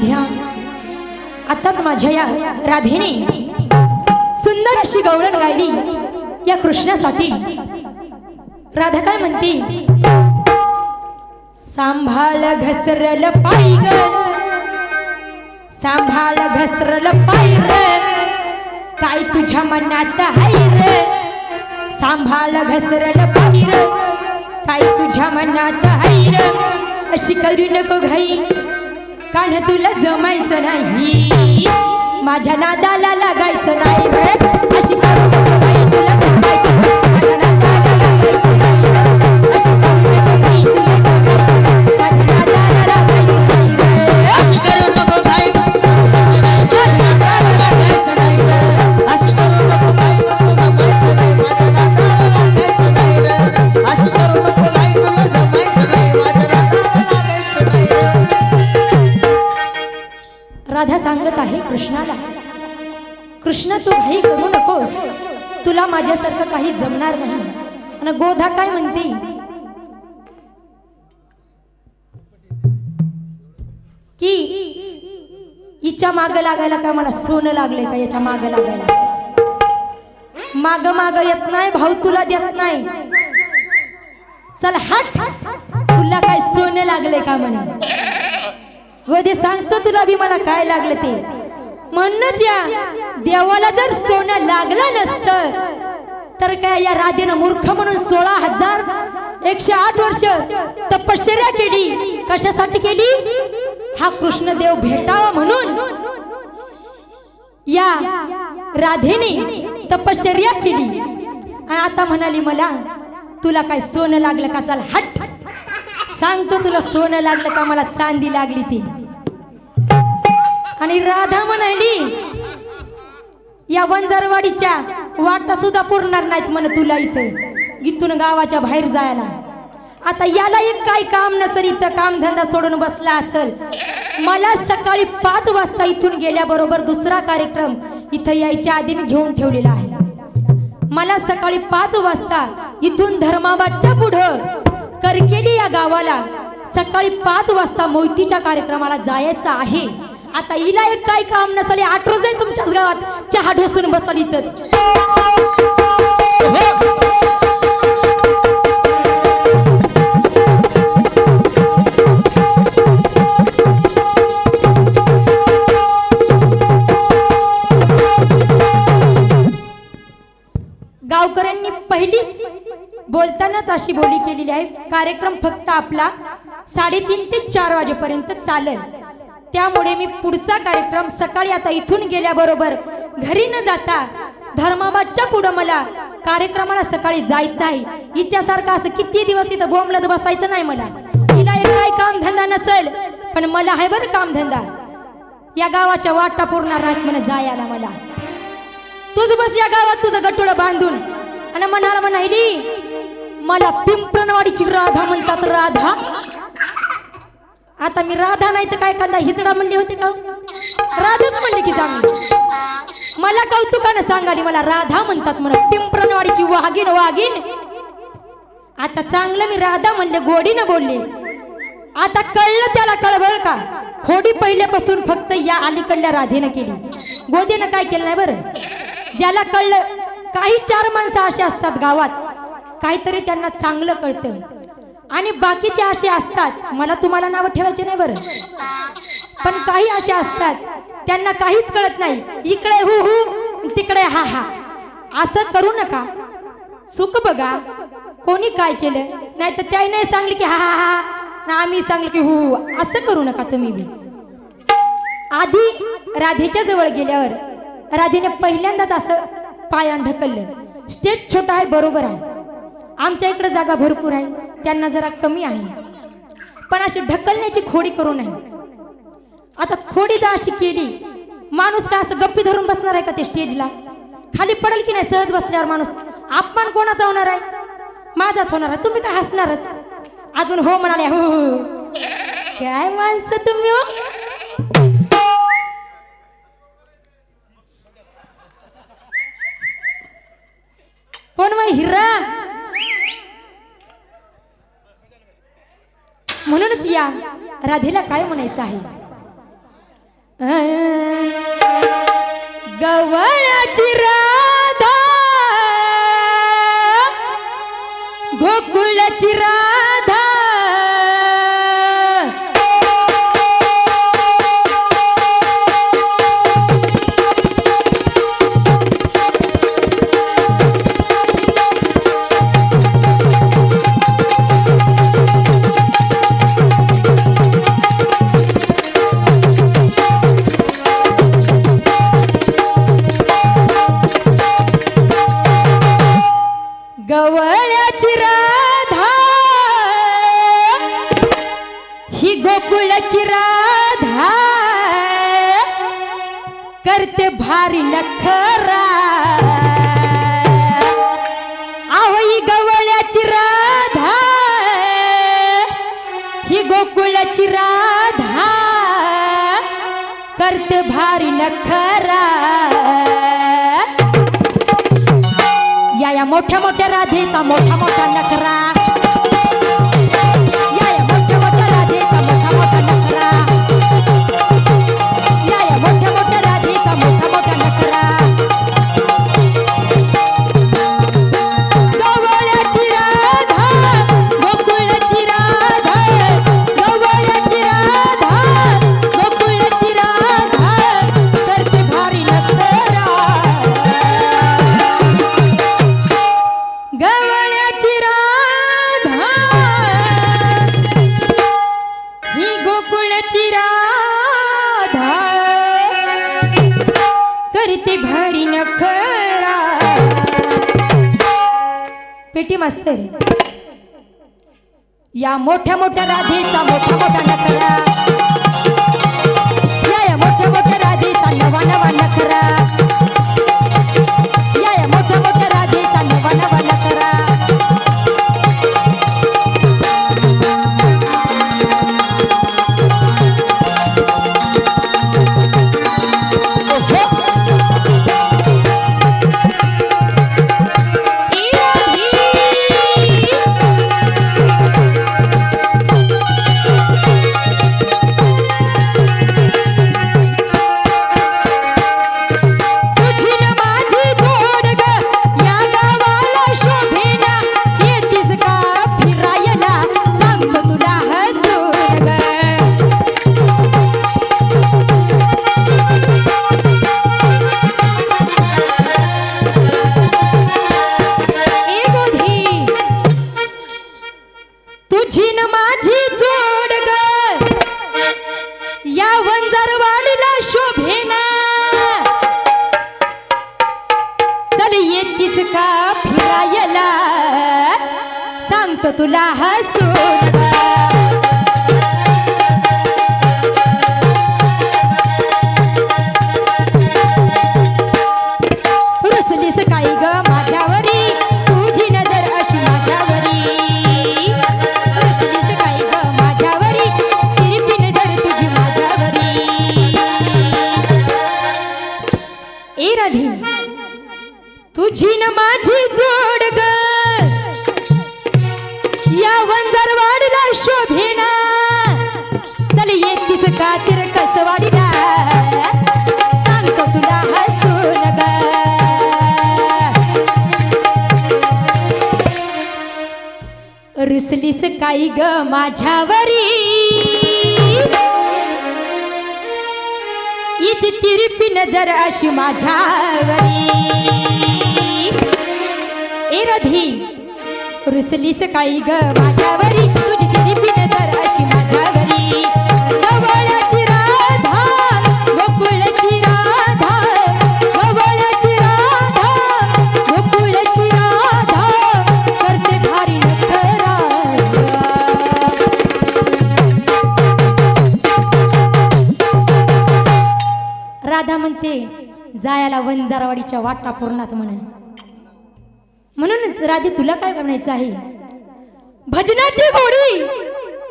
राध्या आताच माझ्या या राधेने सुंदर अशी गौरण गायली या कृष्णासाठी. राधा काय म्हणते? सांभाळ घसरल पाय ग. सांभाळ घसरल पाय र काय तुझ्या मनात हाय रे? सांभाळ घसरल पाय र काय तुझ्या मनात हाय र? अशी करू नको घाई. कारण तुला जमायचं नाही. माझ्या नादाला लागायचं नाही अशी करून तुला राधा सांगत आहे कृष्णाला कृष्ण तू घाई करू नकोस. तुला माझ्यासारखं काही जमणार नाही. आणि गोधा काय म्हणते? की हिच्या माग लागायला का मला सोनं लागले का याच्या माग लागायला? माग माग येत नाही भाऊ तुला देत नाही. चल हट. तुला काय सोनं लागले का म्हणा? व ते सांगतो तुला बी मला काय लागलं ते. म्हणूनच या देवाला जर सोनं लागलं नसतं तर काय या राधेनं मूर्ख म्हणून सोळा हजार एकशे आठ वर्ष तपश्चर्या केली. कशासाठी केली? हा कृष्ण देव भेटावा म्हणून. या राधेने तपश्चर्या केली. आणि आता म्हणाली मला तुला काय सोनं लागलं का? चाल हट. सांगतो तुला सोनं लागलं का मला चांदी लागली ती. आणि राधा म्हणाली या वंजारवाडीच्या वाटा सुद्धा पुरणार नाहीत म्हण तुला इथं. इथून गावाच्या बाहेर जायला. आता याला एक काय काम नसेल इथं कामधंदा सोडून बसला असेल. मला सकाळी पाच वाजता इथून गेल्याबरोबर दुसरा कार्यक्रम इथं यायच्या आधी मी घेऊन ठेवलेला आहे. मला सकाळी पाच वाजता इथून धर्माबादच्या पुढं करकेडी या गावाला सकाळी पाच वाजता मोहितीच्या कार्यक्रमाला जायचं आहे. आता हिला एक काय काम नसले आठ रोज आहे तुमच्याच गावात? चहा ढोसून बसल इथंच. बोलतानाच अशी बोली केलेली आहे. कार्यक्रम फक्त आपला साडेतीन ते चार वाजेपर्यंत चालेल. त्यामुळे मी पुढचा कार्यक्रम सकाळी आता इथून गेल्याबरोबर घरी न जाता धर्माबादच्या पुढं मला कार्यक्रमाला सकाळी जायचं आहे. हिच्यासारखं असं किती दिवस इथं बोंबलत बसायचं नाही मला. तिला एक काय कामधंदा नसेल पण मला आहे बरं कामधंदा. या गावाच्या वाटा पुरणार नाहीत म्हणे जायला मला. तुझ बस या गावात तुझं गटोडं बांधून. आणि म्हणाला म्हणाली मला पिंपळणवाडीची राधा म्हणतात राधा. आता मी राधा नाही तर काय कांदा हिचडा म्हणले होते का? राधाच म्हणले की चांगली. मला कौतुकानं सांगाली मला राधा म्हणतात म्हणा पिंपळणवाडीची वाघीन वाघीन आता चांगलं मी राधा म्हणले गोडीनं बोलले. आता कळलं त्याला कळवळ का? खोडी पहिल्यापासून फक्त या अलीकडल्या राधेनं केली. गोदीनं काय केलं नाही बरं? ज्याला कळलं काही चार माणसं अशी असतात गावात. काहीतरी त्यांना चांगलं कळतं. आणि बाकीचे असे असतात. मला तुम्हाला नावं ठेवायचे नाही बरं. पण काही असे असतात. त्यांना काहीच कळत नाही. इकडे हु हु तिकडे हा हा. असं करू नका. सुख बघा. कोणी काय केलं? नाही तर त्याही नाही सांगले की हा हा हा. ना आम्ही सांगलं की हु हु. असं करू नका तुम्ही बी. आधी राधेच्या जवळ गेल्यावर राधेने पहिल्यांदाच असं पायान ढकललं. स्टेज छोटा आहे बरोबर आहे. आमच्या इकडे जागा भरपूर आहे. त्यांना जरा कमी आहे. पण अशी ढकलण्याची खोडी करू नये. आता खोडी जर अशी केली माणूस काय असं गप्पी धरून बसणार आहे का ते स्टेजला? खाली पडेल की नाही सहज बसल्यावर माणूस? अपमान कोणाचा होणार आहे? माझाच होणार आहे. तुम्ही काय हसणारच? अजून हो म्हणाले हो हो. हो. काय माणसं तुम्ही हो? कोण मग हिरा? म्हणूनच या. राधेला काय म्हणायचं आहे? गवळाची राधा गोकुळाची राधा गोकुळाची राधा करते भारी नखरा. या या मोठ्या मोठ्या राधेचा मोठा मोठा नखरा. या मोठ्या मोठ्या राधेचा मोठा मोठा नखरा. या मोठ्या मोठ्या राधेचा नवा नवा नखरा. तुला हसून रुसलीस काही ग माझ्यावरी. हिची तिरपी नजर अशी माझ्यावरी. ए रधी रुसलीस काही ग माझ्यावरी. तुझी तिरपी नजर अशी माझ्यावरी. राधा जायाला जायला वंजारवाडीच्या वाटा पूर्णात म्हण म्हणूनच राधे तुला काय म्हणायचं आहे? भजनाची गोडी!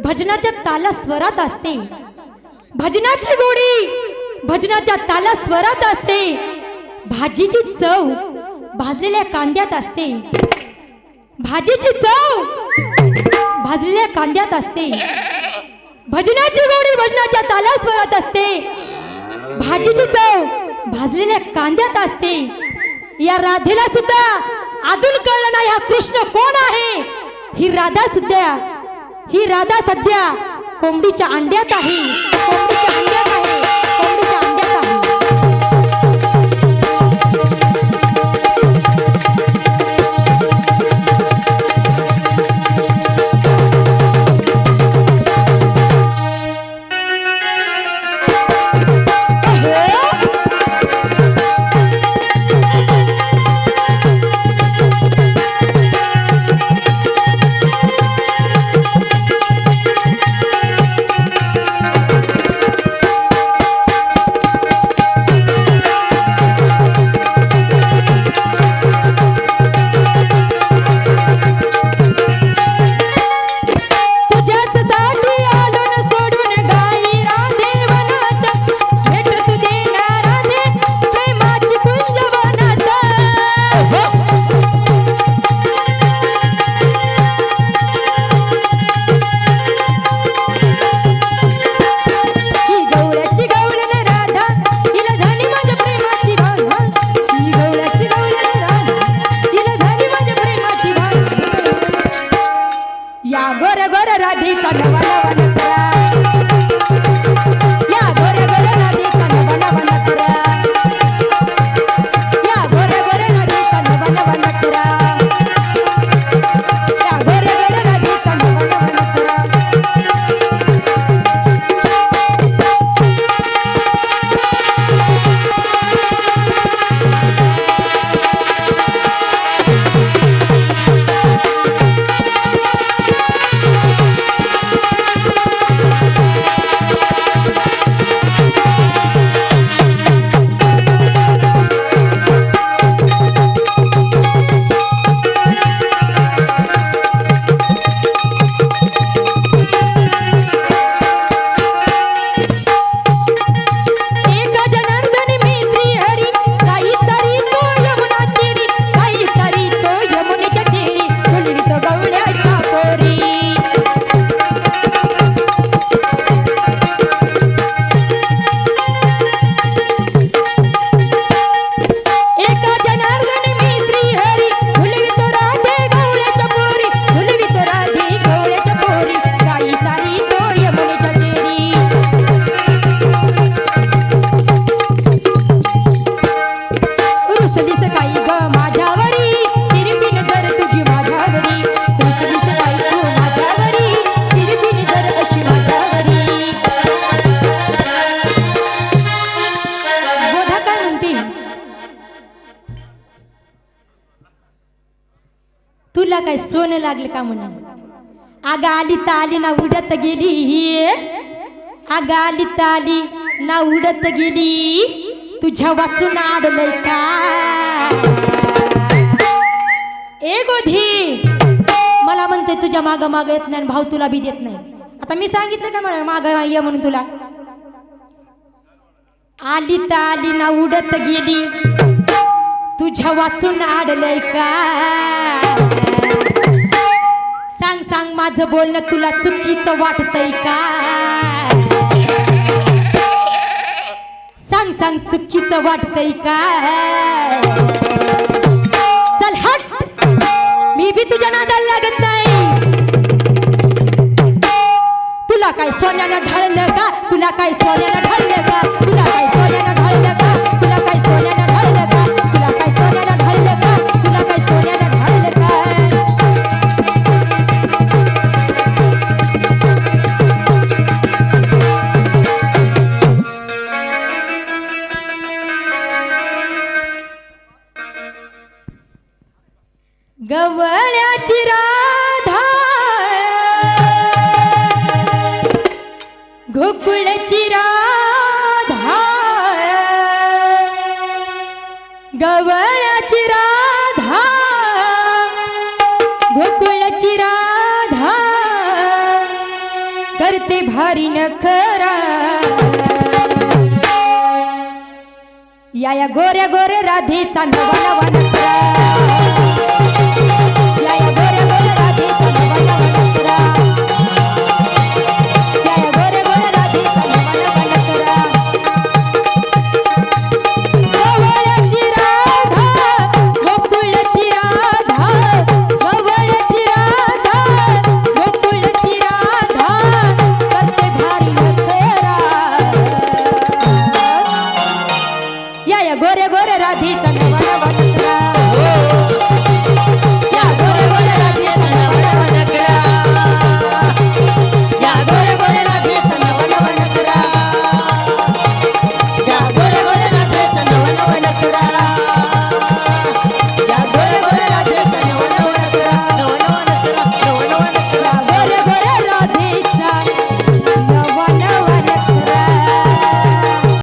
भजनाच्या ताला स्वरात असते. भजनाची गोडी! भजनाच्या ताला स्वरात असते. भाजीची चव भाजलेल्या कांद्यात असते. भाजीची चव भाजलेल्या कांद्यात असते. भजनाची गोडी भजनाच्या ताला स्वरात असते. भाजीची चव भाजलेल्या कांद्यात असते. या राधेला सुद्धा अजून कळलं नाही हा कृष्ण कोण आहे. ही राधा सुद्धा ही राधा सध्या कोंबडीच्या अंड्यात आहे. कोंबडीच्या गोर गोर काय सोनं लागलं का म्हणा? अगं आली ताली ना उडत गेली. अगं आली ताली आली ना उडत गेली. तुझ्या वाचून आडलंय का? ए गोधी मला म्हणते तुझ्या माग माग येत नाही आणि भाऊ तुला बी देत नाही. आता मी सांगितलं का मला माग ये म्हणून तुला? आली ताली ना उडत गेली. तुझ्या वाचून आडलंय का? सांग सांग माझं बोलणं तुला चुकीचं वाटतंय का? सांग सांग चुकीचं वाटतंय का? चल हट. मी बी तुझ्या नादाला लागत नाही. तुला काय सोन्यानं ढळलं का? तुला काय सोन्यानं ढळलं का? तुला काय गवळ्याची राधा गोकुळची राधा गवळ्याची राधा गोकुळची राधा करते भारी नखरा. या या गोऱ्या गोऱ्या राधेचा नवा नवा नखरा deita